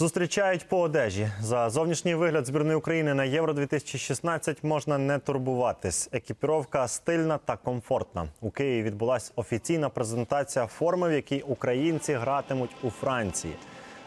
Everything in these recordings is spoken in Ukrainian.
Зустрічають по одежі. За зовнішній вигляд збірної України на Євро 2016 можна не турбуватись. Екіпіровка стильна та комфортна. У Києві відбулася офіційна презентація форми, в якій українці гратимуть у Франції.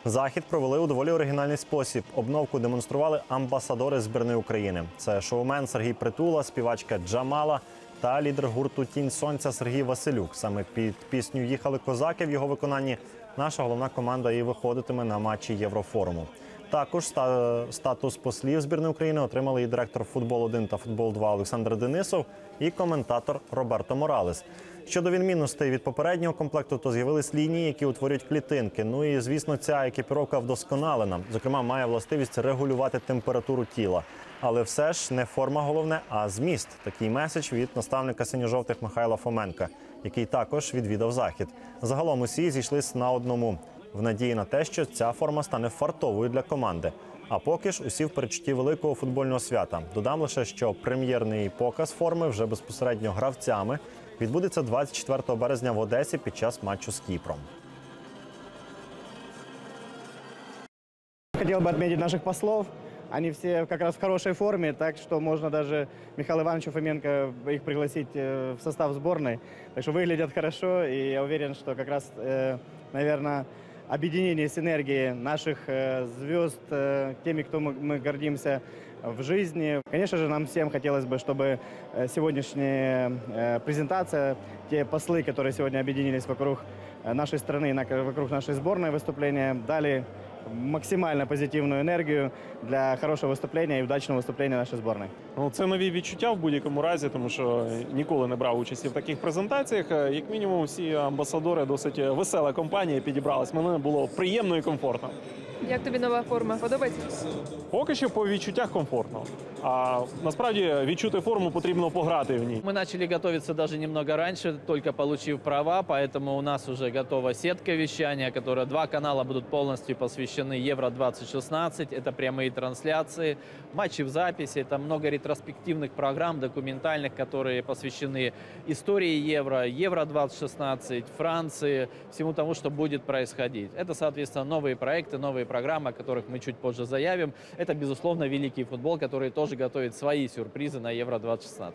Захід провели у доволі оригінальний спосіб. Обновку демонстрували амбасадори збірної України. Це шоумен Сергій Притула, співачка Джамала та лідер гурту Тінь Сонця Сергій Василюк. Саме під пісню Їхали козаки в його виконанні. Наша головна команда і виходитиме на матчі Єврофоруму. Також ста- статус послів збірної України отримали і директор футбол 1 та футбол 2 Олександр Денисов, і коментатор Роберто Моралес. Щодо відмінностей від попереднього комплекту, то з'явились лінії, які утворюють клітинки. Ну і звісно, ця екіпіровка вдосконалена. Зокрема, має властивість регулювати температуру тіла. Але все ж не форма головне, а зміст. Такий меседж від наставника синьо-жовтих Михайла Фоменка, який також відвідав захід. Загалом усі зійшлись на одному в надії на те, що ця форма стане фартовою для команди. А поки ж усі в передчутті великого футбольного свята. Додам лише, що прем'єрний показ форми вже безпосередньо гравцями відбудеться 24 березня в Одесі під час матчу з Кіпром. Хотел бы отметить наших послов. Они все как раз в хорошей форме, так что можно даже Михаилу Ивановичу Фоменко их пригласить э, в состав сборной. Так что выглядят хорошо, и я уверен, что как раз, э, наверное, объединение синергии наших э, звезд, э, теми, кто мы, гордимся в жизни. Конечно же, нам всем хотелось бы, чтобы э, сегодняшняя презентация, те послы, которые сегодня объединились вокруг нашей страны, вокруг нашей сборной выступления, дали максимально позитивную энергию для хорошего выступления и удачного выступления нашей сборной. Ну, це нові відчуття в будь-якому разі, тому що ніколи не брав участі в таких презентаціях. Е, Як мінімум, всі амбасадори досить весела компанія підібралась. Мене було приємно і комфортно. Як тобі нова форма? Подобається? Поки що по відчуттях комфортно. А насправді відчути форму потрібно пограти в ній. Мы начали готовиться даже немного раньше, только получив права, поэтому у нас уже готова сетка вещания, которая два канала будут полностью посвящены Евро-2016. Это прямые трансляции, матчи в записи, это много ретроспективных программ документальных, которые посвящены истории Евро, Евро-2016, Франции, всему тому, что будет происходить. Это, соответственно, новые проекты, новые программы, о которых мы чуть позже заявим. Это, безусловно, великий футбол, который тоже готовит свои сюрпризы на Евро-2016.